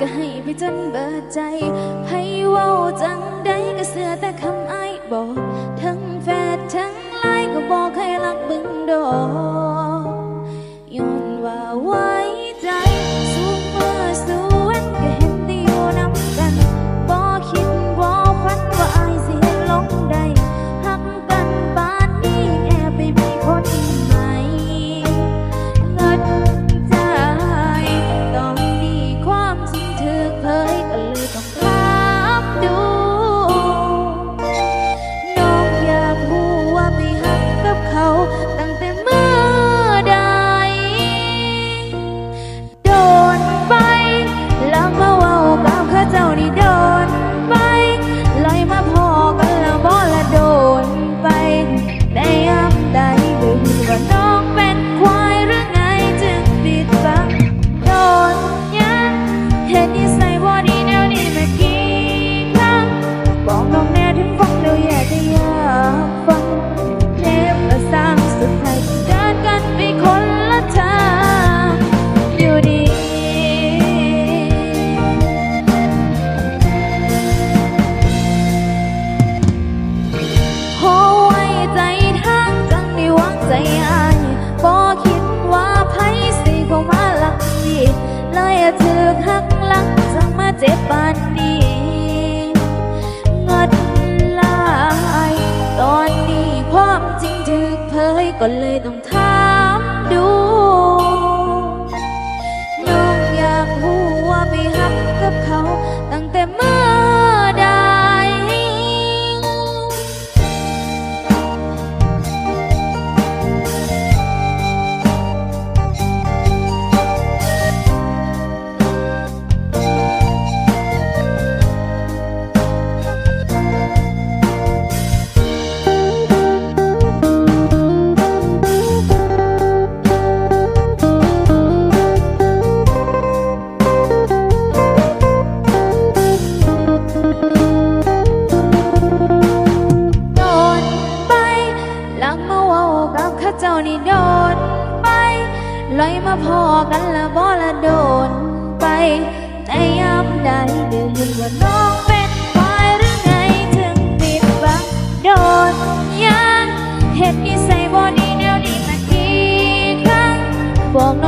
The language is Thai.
ก็ให้ไปจนเบิดใจให้ว้าจังได้ก็ส ถือหักหลังจังมาเจ็บปานนี้งดลาย ตอนนี้ความจริงถึกเผยก็เลยต้องทำ ลอยมาพอกันละบ่ละโดนไป แต่ยามใดเดือนว่าน้องเป็นควายหรือไงถึงปิดบังโดนยังเห็นนิสัยบ่ดีแนวนี้มากี่ครั้งบอกน้อง